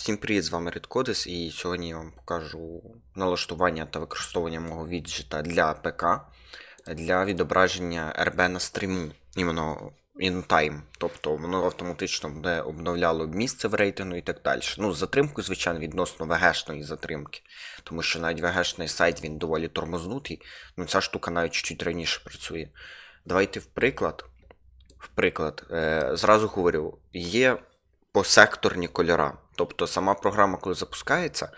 Всім привіт, з вами Redcodis, і сьогодні я вам покажу налаштування та використовування мого віджита для ПК для відображення RB на стріму, іменно in time. Тобто воно автоматично буде обновляло місце в рейтингу і так далі. Ну, з затримкою, звичайно, відносно VG-шної затримки, тому що навіть VG-шний сайт він доволі тормознутий, ну ця штука навіть чуть раніше працює. Давайте в приклад. В приклад, е, зразу говорю, є посекторні кольора. Тобто сама програма, коли запускається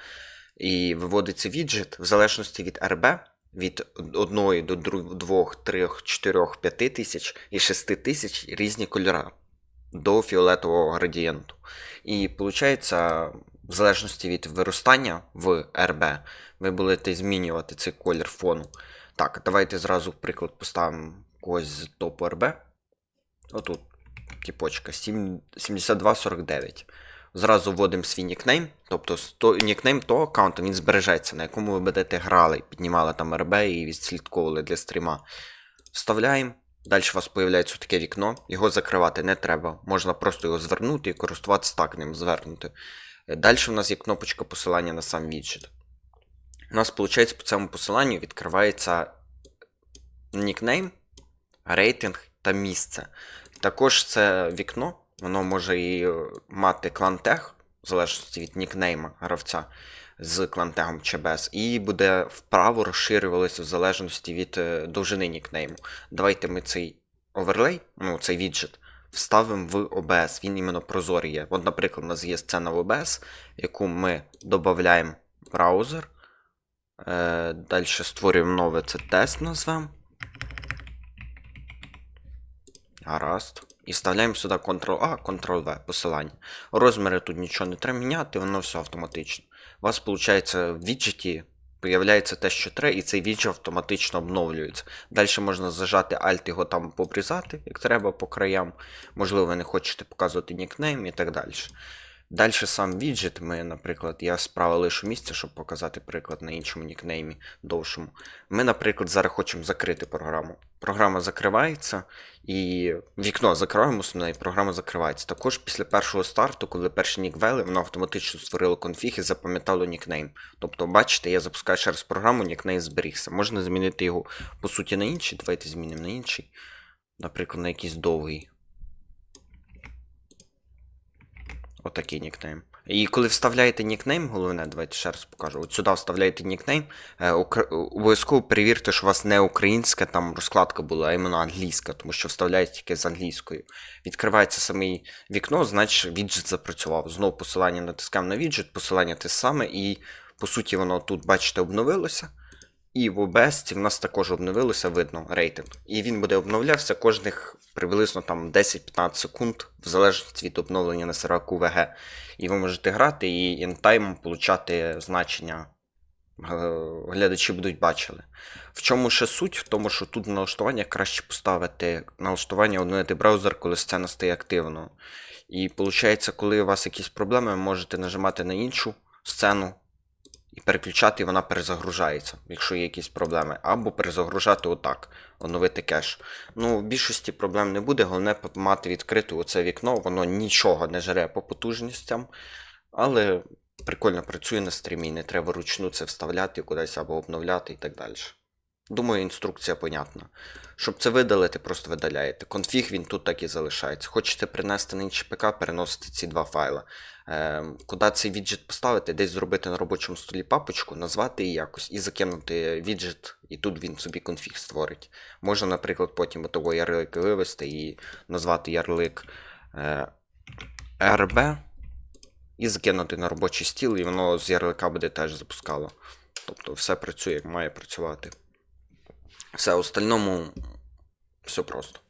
і виводиться віджит, в залежності від RB, від 1 до 2, 3, 4, 5 тисяч і 6 тисяч різні кольора до фіолетового градієнту. І виходить, в залежності від виростання в RB, ви будете змінювати цей колір фону. Так, давайте зразу приклад поставимо когось з топу RB. Отут, типочка, 7249. Зразу вводимо свій нікнейм, тобто сто- нікнейм того аккаунту він збережеться, на якому ви будете грали, піднімали там РБ і відслідковували для стріма. Вставляємо. Далі у вас появляється таке вікно, його закривати не треба. Можна просто його звернути і користуватися так ним звернути. Далі у нас є кнопочка посилання на сам віджит. У нас, виходить, по цьому посиланню відкривається нікнейм, рейтинг та місце. Також це вікно, воно може і е, мати клантег, в залежності від нікнейма гравця з клантегом чи без, і буде вправо розширюватися в залежності від е, довжини нікнейму. Давайте ми цей оверлей, ну цей віджит, вставимо в OBS. Він іменно прозорий є. От, наприклад, у нас є сцена в OBS, яку ми додаємо в браузер. Е, Далі створюємо нове, це тест назвемо. Гаразд. І вставляємо сюди Ctrl-A, Ctrl-V посилання. Розміри тут нічого не треба міняти, воно все автоматично. У вас, виходить, в віджеті появляється те, що треба, і цей віджет автоматично обновлюється. Далі можна зажати Alt його там побрізати, як треба по краям. Можливо, ви не хочете показувати нікнейм і так далі. Далі сам віджит, ми, наприклад, я справа лишу місце, щоб показати приклад на іншому нікнеймі довшому. Ми, наприклад, зараз хочемо закрити програму. Програма закривається, і вікно закриваємо основне, і програма закривається. Також після першого старту, коли перший нік ввели, воно автоматично створило конфіг і запам'ятало нікнейм. Тобто, бачите, я запускаю ще раз програму, нікнейм зберігся. Можна змінити його по суті на інший. Давайте змінимо на інший. Наприклад, на якийсь довгий. Отакий нікнейм. І коли вставляєте нікнейм, головне, давайте ще раз покажу. От сюди вставляєте нікнейм. Е, укр- обов'язково перевірте, що у вас не українська там розкладка була, а іменно англійська, тому що вставляєте тільки з англійською. Відкривається саме вікно, значить віджит запрацював. Знову посилання натискаємо на віджит, посилання те саме, і по суті воно тут, бачите, обновилося. І в OBS в нас також обновилося, видно рейтинг. І він буде обновлявся кожних приблизно там 10-15 секунд, в залежності від обновлення на серверку VG. І ви можете грати і інтаймом получати значення. Е, Глядачі будуть бачили. В чому ще суть? В тому, що тут налаштування краще поставити налаштування обновити браузер, коли сцена стає активною. І виходить, коли у вас якісь проблеми, ви можете нажимати на іншу сцену і переключати, і вона перезагружається, якщо є якісь проблеми. Або перезагружати отак, оновити кеш. Ну, в більшості проблем не буде, головне мати відкрите оце вікно, воно нічого не жере по потужностям, але прикольно працює на стрімі, не треба ручну це вставляти кудись або обновляти і так далі. Думаю, інструкція понятна. Щоб це видалити, просто видаляєте. Конфіг він тут так і залишається. Хочете принести на інший ПК, переносите ці два файли. Е, куди цей віджит поставити, десь зробити на робочому столі папочку, назвати її якось і закинути віджит, і тут він собі конфіг створить. Можна, наприклад, потім того ярлик вивести і назвати ярлик е, RB і закинути на робочий стіл, і воно з ярлика буде теж запускало. Тобто все працює, як має працювати. Все, остальному все просто.